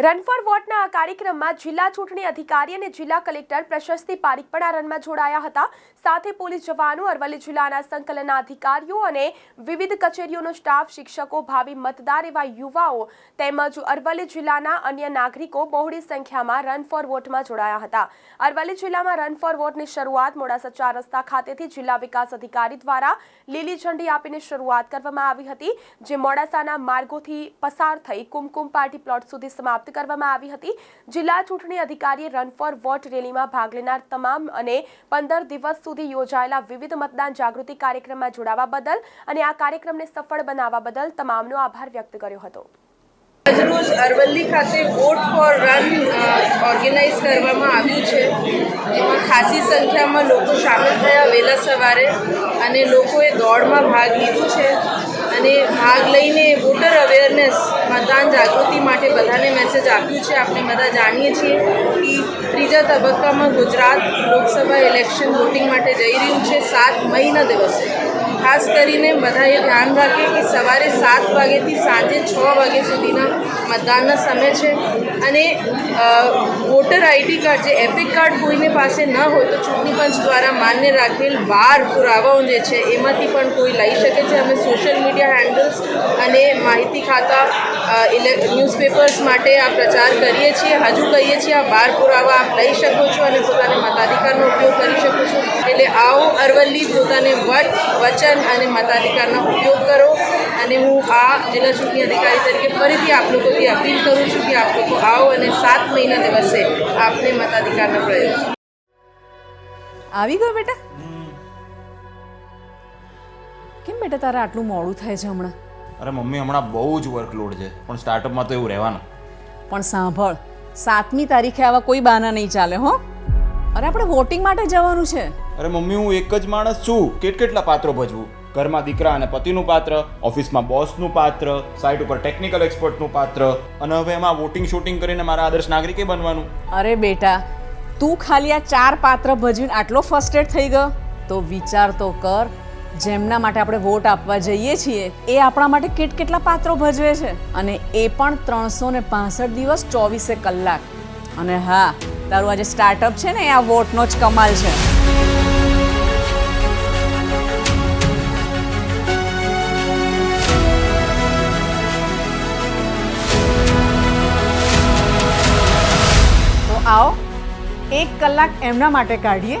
Run for વોટના આ કાર્યક્રમમાં જિલ્લા ચૂંટણી અધિકારી અને જિલ્લા કલેક્ટર પ્રશસ્તિ પારીખ પણ આ રનમાં જોડાયા હતા. સાથે પોલીસ જવાનો, અરવલ્લી જિલ્લાના સંકલનના અધિકારીઓ અને વિવિધ કચેરીઓનો સ્ટાફ, શિક્ષકો, ભાવિ મતદાર એવા યુવાઓ તેમજ અરવલ્લી જિલ્લાના અન્ય નાગરિકો બહોળી સંખ્યામાં રન ફોર વોટમાં જોડાયા હતા. અરવલ્લી જિલ્લામાં રન ફોર વોટની શરૂઆત મોડાસા ચાર રસ્તા ખાતેથી જિલ્લા વિકાસ અધિકારી દ્વારા લીલી ઝંડી આપીને શરૂઆત કરવામાં આવી હતી, જે મોડાસાના માર્ગોથી પસાર થઈ કુમકુમ પાર્ટી પ્લોટ સુધી સમાપ્ત કરવામાં આવી હતી. જિલ્લા ચૂંટણી અધિકારીએ રન ફોર વોટ રેલીમાં ભાગ લેનાર તમામ અને પંદર દિવસ સુધી યોજાયેલા વિવિધ મતદાન જાગૃતિ કાર્યક્રમમાં જોડાવા બદલ અને આ કાર્યક્રમને સફળ બનાવવા બદલ તમામનો આભાર વ્યક્ત કર્યો હતો. આજરોજ અરવલ્લી ખાતે વોટ ફોર રન ઓર્ગેનાઇઝ કરવામાં આવ્યું છે. જેમાં ખાસી સંખ્યામાં લોકો સામેલ થયા વહેલા સવારે અને લોકોએ દોડમાં ભાગ લીધો છે. અને ભાગ લઈને વોટર મતદાન જાગૃતિ માટે બધાને મેસેજ આપ્યું છે. આપણે બધા જાણીએ છીએ કે ત્રીજા તબક્કામાં ગુજરાત લોકસભા ઇલેક્શન વોટિંગ માટે જઈ રહ્યું છે સાત મહિના દિવસે. ખાસ કરીને બધાએ ધ્યાન રાખે કે સવારે સાત વાગ્યાથી સાંજે છ વાગ્યા સુધીના મતદાનના સમય છે. અને વોટર આઈડી કાર્ડ જે એપિક કાર્ડ કોઈને પાસે ન હોય તો ચૂંટણી પંચ દ્વારા માન્ય રાખેલ બાર પુરાવાઓ જે છે એમાંથી પણ કોઈ લઈ શકે છે. અમે સોશિયલ મીડિયા હેન્ડલ્સ અને માહિતી ખાતા ન્યૂઝપેપર્સ માટે આ પ્રચાર કરીએ છીએ, હજુ કહીએ છીએ, આ બાર પુરાવા આપ લઈ શકો છો અને પોતાને મતાધિકારનો ઉપયોગ કરી શકો છો. એટલે આવો અરવલ્લી પોતાને વટ, વચન અને મતાધિકારનો ઉપયોગ કરો અને હું આ જિલ્લા ચૂંટણી અધિકારી તરીકે ફરીથી આપ લોકોથી અપીલ કરું છું કે આપ લોકો આવો અને સાત મહિના દિવસે આપને મતાધિકારનો પ્રયોગ. આવી ગયો બેટા? કેમ બેટા તારે આટલું મોડું થાય છે હમણાં? અરે મમ્મી હમણાં બહુ જ વર્કલોડ છે. પણ સ્ટાર્ટઅપમાં તો એવું રહેવાનું. પણ સાંભળ સાતમી તારીખે આવા કોઈ બહાના નહીં ચાલે હો. અરે આપણે વોટિંગ માટે જવાનું છે. અરે મમ્મી હું એક જ માણસ છું. કેટ કેટલા પાત્રો ભજવું? ઘરમાં દીકરા અને પતિનું પાત્ર ઓફિસમાં બોસનું પાત્ર સાઇટ ઉપર ટેકનિકલ એક્સપર્ટનું પાત્ર અને હવે એમાં વોટિંગ શૂટિંગ કરીને મારા આદર્શ નાગરિકે બનવાનું. અરે બેટા તું ખાલી આ ચાર પાત્ર ભજવીને આટલો ફર્સ્ટેડ થઈ ગયો? તો વિચાર તો કર જેમના માટે આપણે વોટ આપવા જઈએ છીએ, એ આપણા માટે કેટ કેટલા પાત્રો ભજવે છે? અને એ પણ ત્રણસો ને પાસઠ દિવસ ચોવીસે કલાક. અને હા, તારું આજે સ્ટાર્ટઅપ છે ને, એ આ વોટનો જ કમાલ છે. તો આવો, એક કલાક એમના માટે કાઢીએ.